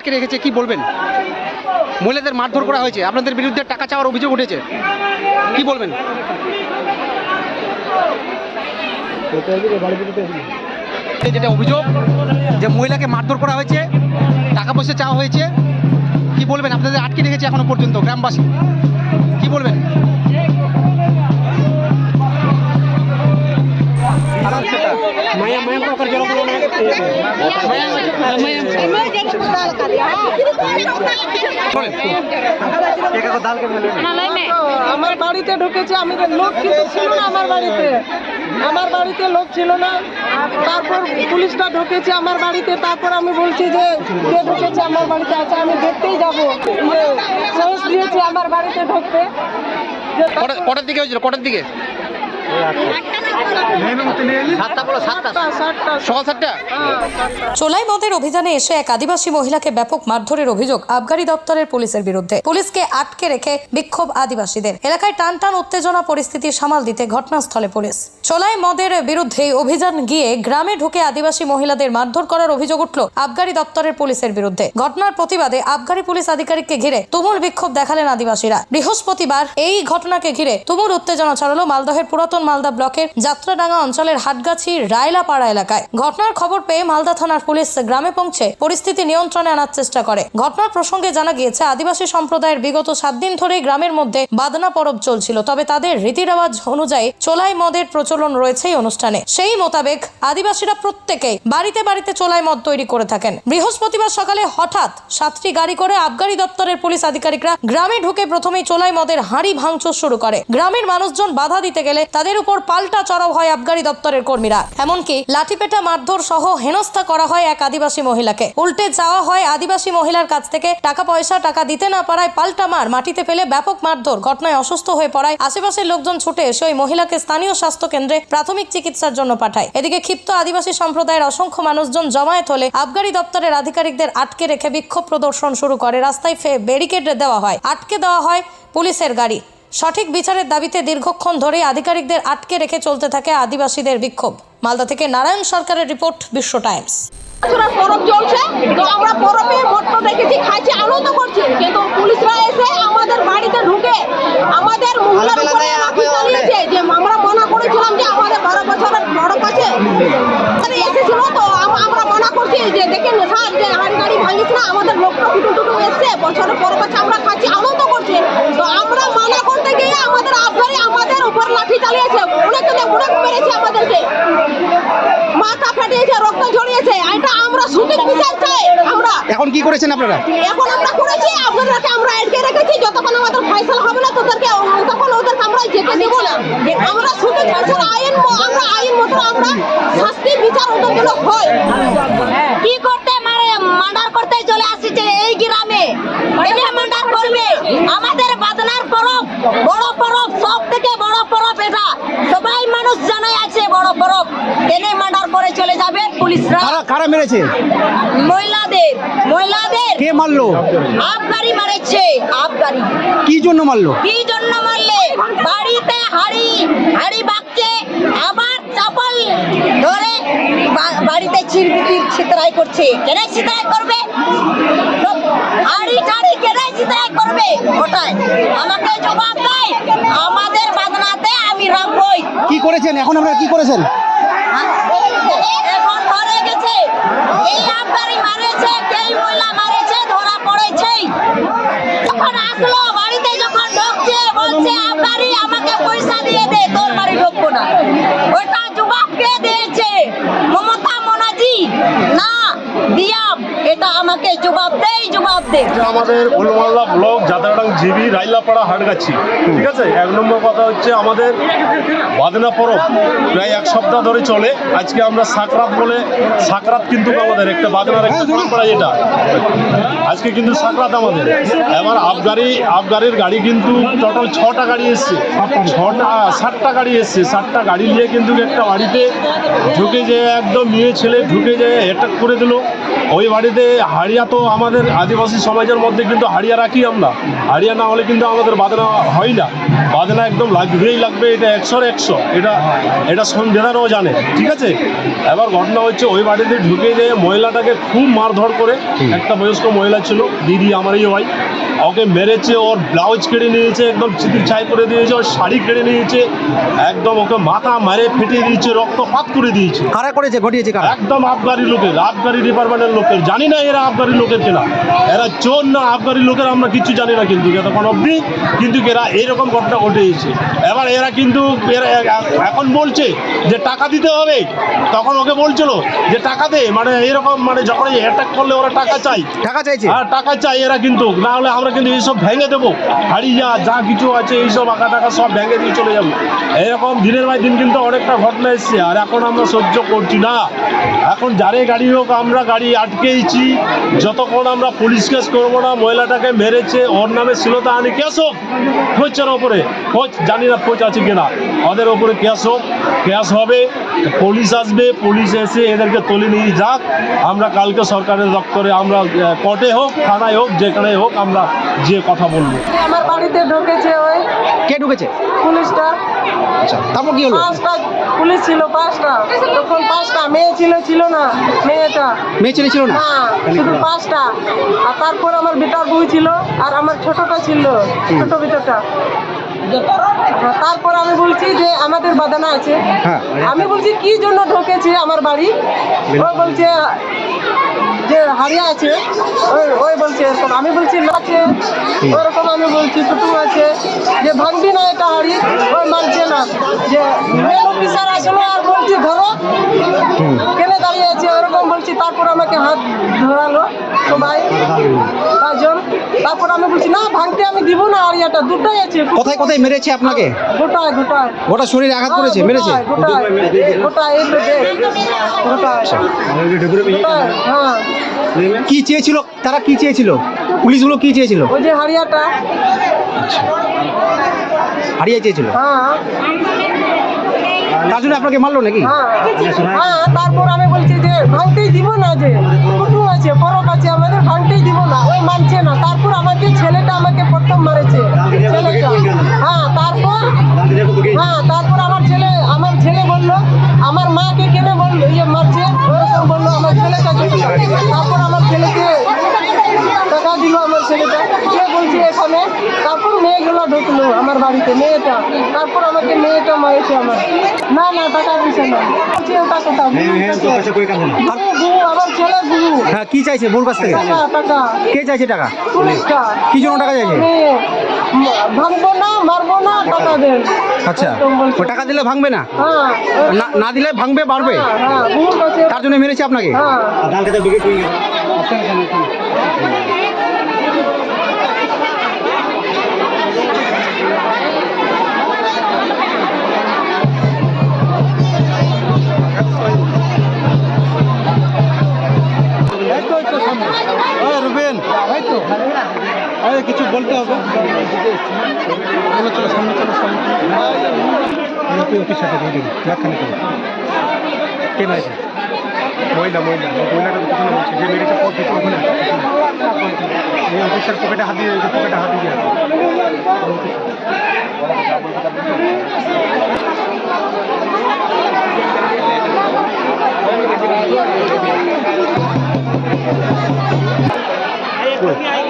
আটকে রেখেছে, কি বলবেন? মহিলাদের মারধর করা হয়েছে, আপনাদের বিরুদ্ধে টাকা চাওয়ার অভিযোগ উঠেছে। কি বলবেন? যেটা অভিযোগ, যে মহিলাকে মারধর করা হয়েছে, টাকা পয়সা চাওয়া হয়েছে, কি বলবেন? আপনাদের আটকে রেখেছে এখনও পর্যন্ত, গ্রামবাসী। কি বলবেন? আমার বাড়িতে ঢুকেছে, আমি লোক কিন্তু ছিল না আমার বাড়িতে। আমার বাড়িতে লোক ছিল না। তারপর পুলিশটা ঢুকেছে আমার বাড়িতে। তারপর আমি বলছি যে, কে ঢুকেছে আমার বাড়িতে? আছে আমি দেখতেই যাব। সাহস দিয়েছে আমার বাড়িতে ঢুকতে। কটা- কটার দিকে হয়েছিল? কটার দিকে? চোলাই মদের অভিযানে এসে এক আদিবাসী মহিলাকে ব্যাপক মারধরের অভিযোগ আবগারি দপ্তরের পুলিশের বিরুদ্ধে। পুলিশকে আটকে রেখে বিক্ষোভ আদিবাসীদের। এলাকায় টান টান উত্তেজনা পরিস্থিতি সামাল দিতে ঘটনাস্থলে পুলিশ। চোলাই মদের বিরুদ্ধে অভিযান গিয়ে গ্রামে ঢুকে আদিবাসী মহিলাদের মারধর করার অভিযোগ উঠল আবগারি দপ্তরের পুলিশের বিরুদ্ধে। ঘটনার প্রতিবাদে আবগারি পুলিশ আধিকারিককে ঘিরে তুমুল বিক্ষোভ দেখালেন আদিবাসীরা। বৃহস্পতিবার এই ঘটনাকে ঘিরে তুমুল উত্তেজনা ছড়ালো মালদহের পুরাতন মালদা ব্লকের যাত্রাডাঙ্গা অঞ্চলের হাটগাছি রায়লাপাড়া এলাকায়। ঘটনার খবর পেয়ে মালদা থানার পুলিশ গ্রামে পৌঁছে পরিস্থিতি নিয়ন্ত্রণে আনার চেষ্টা করে। ঘটনার প্রসঙ্গে জানা গিয়েছে, আদিবাসী সম্প্রদায়ের বিগত সাত দিন ধরে গ্রামের মধ্যে বাদনা পরব চলছিল। তবে তাদের রীতি রেওয়াজ অনুযায়ী চোলাই মদের প্রচলন রয়েছে এই অনুষ্ঠানে। সেই মোতাবেক আদিবাসীরা প্রত্যেকেই বাড়িতে বাড়িতে চোলাই মদ তৈরি করে থাকেন। বৃহস্পতিবার সকালে হঠাৎ সাতটি গাড়ি করে আবগারি দপ্তরের পুলিশ আধিকারিকরা গ্রামে ঢুকে প্রথমেই চোলাই মদের হাঁড়ি ভাঙচুর শুরু করে। গ্রামের মানুষজন বাধা দিতে গেলে তাদের উপর পাল্টা চড়াও হয় আবগারি দপ্তরের কর্মীরা। এমনকি লাঠিপেটা, মারধর সহ হেনস্থা করা হয় এক আদিবাসী মহিলাকে। উল্টে যাওয়া হয় আদিবাসী মহিলার কাছ থেকে টাকা পয়সা, টাকা দিতে না পারায় পাল্টা মার, মাটিতে ফেলে ব্যাপক মারধর, ঘটনায় অসুস্থ হয়ে পড়ায় আশেপাশের লোকজন ছুটে এসে ওই মহিলাকে স্থানীয় স্বাস্থ্য কেন্দ্রে প্রাথমিক চিকিৎসার জন্য পাঠায়। এদিকে ক্ষিপ্ত আদিবাসী সম্প্রদায়ের অসংখ্য মানুষজন জমায়েত হলে আবগারি দপ্তরের আধিকারিকদের আটকে রেখে বিক্ষোভ প্রদর্শন শুরু করে। রাস্তায় ফে ব্যারিকেড দেওয়া হয়। আটকে দেওয়া হয় পুলিশের গাড়ি। সঠিক বিচারের দাবিতে দীর্ঘক্ষণ ধরে আধিকারিকদের আটকে রেখে চলতে থাকে আদিবাসীদের বিক্ষোভ। মালদা থেকে নারায়ণ সরকারের রিপোর্ট বিশ্ব টাইমস। পরব চলছে তো আমরা পরবে মট্ট দেখেছি খাইছি আনন্দ করছি। কিন্তু পুলিশরা এসে আমাদের বাড়িতে ঢুকে আমাদের মহিলার উপরে লাঠি চালিয়েছে। যে আমরা মনা করেছিলাম যে আমাদের বারো বছরের বড় কাছে এসেছিল তো আমরা মনা করছি যে দেখেন স্যার যে হাড়ি গাড়ি ভাঙিস না আমাদের লোকটা এসছে বছরের পর বছর আমরা খাচ্ছি আনন্দ করছি তো আমরা মানা করতে গিয়ে আমাদের আবগারি আমাদের উপর লাঠি চালিয়েছে অনেক অনেক মেরেছে আমাদেরকে মাথা ফাটিয়েছে রক্ত ঝরিয়েছে এটা আমরা সঠিক বিচার চাই। আমরা এখন কি করেছেন আপনারা? এখন আমরা করেছি আপনাদেরকে আমরা আটকে রেখেছি। যতক্ষণ আমাদের ফয়সালা হবে না তোদেরকে তখন ওদেরকে আমরা যেতে দেবো না। আমরা সঠিক বিচার আইন আমরা আইন মতো আমরা শাস্তি বিচার ওদের জন্য হয়। কি করতে মারে মার্ডার করতে চলে আসছে এই গ্রামে? মার্ডার করবে। আমাদের বাদনার পরব বড় পরব সব থেকে বড় পরব এটা সবাই মানুষ জানাই আছে বড় পরব এনে মার্ডার করে চলে যাবে পুলিশরা। কারা কারা মেরেছে? মহিলাদের মহিলাদের। কে মারলো? আবগারি মারেছে আবগারি কি জন্য মারলো? কি জন্য মারলে? বাড়িতে হাড়ি হাড়ি বাগছে আবার চাপল ধরে বাড়িতে চিরবিটির ছিতরাই করছে। কেন ছিতরাই করবে? হাড়ি টাড়ি কেন ছিতরাই করবে? ওটাই আমাকে জবাব দেয় আমাদের বাদনাতে আমি রাখবই কি করেছেন? এখন আপনারা কি করেছেন? আমাকে পয়সা দিয়ে দে তোর বাড়ি ঢুকবো না। ওটা জবাব কে দিয়েছে মমতা মনাজি না দিয়াম এটা আমাকে জবাব আমাদের ফুলমাল্লা ব্লক যাত্রাডাং জিবি, রাইলাপাড়া, হাটগাছি। ঠিক আছে? এক নম্বর কথা হচ্ছে আমাদের বাদনা পরব। প্রায় এক সপ্তাহ ধরে চলে। আজকে আমরা সাকরাত বলে, সাকরাত কিন্তু আমাদের একটা বাদনার একটা পরম্পরা যেটা। আজকে কিন্তু সাকরাত আমাদের। এবার আবগারি, আবগারির গাড়ি কিন্তু টোটাল ছটা গাড়ি এসছে। ছটা, সাতটা গাড়ি এসছে। সাতটা গাড়ি নিয়ে কিন্তু একটা বাড়িতে ঢুকে যে একদম মেয়ে ছেলে ঢুকে যে অ্যাটাক করে দিল। ওই বাড়িতে হাড়িয়া তো আমাদের আদিবাসী সমাজের মধ্যে কিন্তু হাড়িয়া রাখি আমরা। হাড়িয়া না হলে কিন্তু আমাদের বাদনা হয় না। বাদনা একদম লাগবেই লাগবে এটা একশোর একশো। এটা এটা সন্ধ্যেদারও জানে ঠিক আছে? এবার ঘটনা হচ্ছে ওই বাড়িতে ঢুকে যেয়ে মহিলাটাকে খুব মারধর করে একটা বয়স্ক মহিলা ছিল দিদি আমারই হয় ওকে মেরেছে ওর ব্লাউজ কেড়ে নিয়েছে একদম চিতির ছাই করে দিয়েছে ওর শাড়ি কেড়ে নিয়েছে। একদম ওকে মাথা মারে ফেটে দিয়েছে রক্তপাত করে দিয়েছে। কারা করেছে? ঘটিয়েছে একদম আবগারি লোকের আবগারি ডিপার্টমেন্টের লোকের জানি না এরা আবগারি লোকের কিনা। এরা চোর না আবগারি লোকের আমরা কিছু জানি না কিন্তু যতক্ষণ অবধি কিন্তু এরা এইরকম ঘটনা ঘটে ঘটেছে এবার এরা কিন্তু এরা এখন বলছে যে টাকা দিতে হবে। তখন ওকে বলছিল যে টাকা দে মানে এরকম মানে যখন অ্যাটাক করলে ওরা টাকা চাই টাকা চাইছে? হ্যাঁ টাকা চাই এরা কিন্তু না হলে আমরা কিন্তু এইসব ভেঙে দেবো। হাড়িয়া যা কিছু আছে এইসব আঁকা টাকা সব ভেঙে দিয়ে চলে যাব। এরকম দিনের বাই দিন কিন্তু অনেকটা ঘটনা এসছে আর এখন আমরা সহ্য করছি না। এখন যারে গাড়ি হোক আমরা গাড়ি আটকেইছি। যতক্ষণ আমরা পুলিশ কেস করব না, মহিলাটাকে মেরেছে, ওর নামে শ্লীলতা আনি কেস হোক খোঁজের ওপরে খোঁজ জানি না খোঁজ আছে কিনা। ওদের ওপরে কেস হোক কেস হবে পুলিশ আসবে পুলিশ এসে এদেরকে তুলে নিয়ে যাক। আমরা কালকে সরকারের দপ্তরে আমরা কোর্টে হোক থানায় হোক যেখানে হোক আমরা যে কথা বলব। আমার বাড়িতে ঢুকেছে ওই কে ঢুকেছে? পুলিশটা। আচ্ছা তারপর কি হলো? পাঁচটা পুলিশ ছিল পাঁচটা। তখন পাঁচটা মেয়ে ছিল ছিল না মেয়েটা। মেয়ে ছেলে ছিল না? শুধু পাঁচটা। আর তারপর আমার বেটার বউ ছিল আর আমার ছোটটা ছিল ছোট বেটাটা। তারপর আমি বলছি যে আমাদের বাদানা আছে। হ্যাঁ। আমি বলছি কি জন্য ঢোকেছে আমার বাড়ি? ও বলছে যে হারিয়া আছে। ওই বলছে এরকম। আমি বলছি আছে। ওরকম আমি বলছি টুটু আছে। যে ভাঙবি না এটা হাড়ি? ওই মানছে না। যে অফিসার আসলো আর বলছি ধরো। কেন দাঁড়িয়ে আছে? বলছি তারপর আমাকে হাত ধরালো সবাই পাঁচজন। তারপর আমি বলছি না ভাঙতে আমি দিব না হাড়িয়াটা দুটোই আছে। কোথায় কোথায় মেরেছে আপনাকে? গোটায় গোটায়। গোটা শরীরে আঘাত করেছে হ্যাঁ, মেরেছে? গোটায় গোটায় দেখ গোটায়। হ্যাঁ। কি চেয়েছিল? তারা কি চেয়েছিল? পুলিশগুলো কি চেয়েছিল? ওই যে হাড়িয়াটা। হারিয়ে চেয়েছিল? হ্যাঁ। তার জন্য আপনাকে মারলো নাকি? হ্যাঁ হ্যাঁ তারপর আমি বলছি যে ভাঙতেই দিব না যে। বলছে এখানে তারপর মেয়েগুলো ঢুকলো আমার বাড়িতে মেয়েটা। তারপর আমাকে মেয়েটা মারেছে আমার না না টাকা দিছে না বলছে ওটা কথা গুরু গুরু আমার ছেলে গুরু হ্যাঁ কি চাইছে বোর কাছ থেকে? টাকা টাকা। কে চাইছে টাকা? পুলিশটা। কি জন্য টাকা চাইছে? ভাঙবো না মারবো না টাকা দেন। আচ্ছা ও টাকা দিলে ভাঙবে না? হ্যাঁ না না দিলে ভাঙবে বাড়বে? হ্যাঁ হ্যাঁ তার জন্য মেরেছে আপনাকে? হ্যাঁ। বলতে হবে। চলো সামনে চলো সামনে ওকে সাথে ব্যাখ্যানে করো কে মেরেছে মহিলা মহিলা মহিলাটা পিছনে বলছে যে মেরেছে পর পিছনে ওখানে এই অফিসার পকেটে হাত দিয়ে পকেটে হাত দিয়ে আছে পুলিশের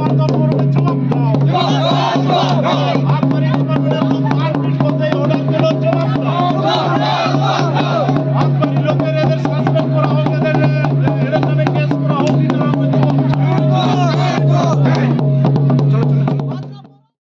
আর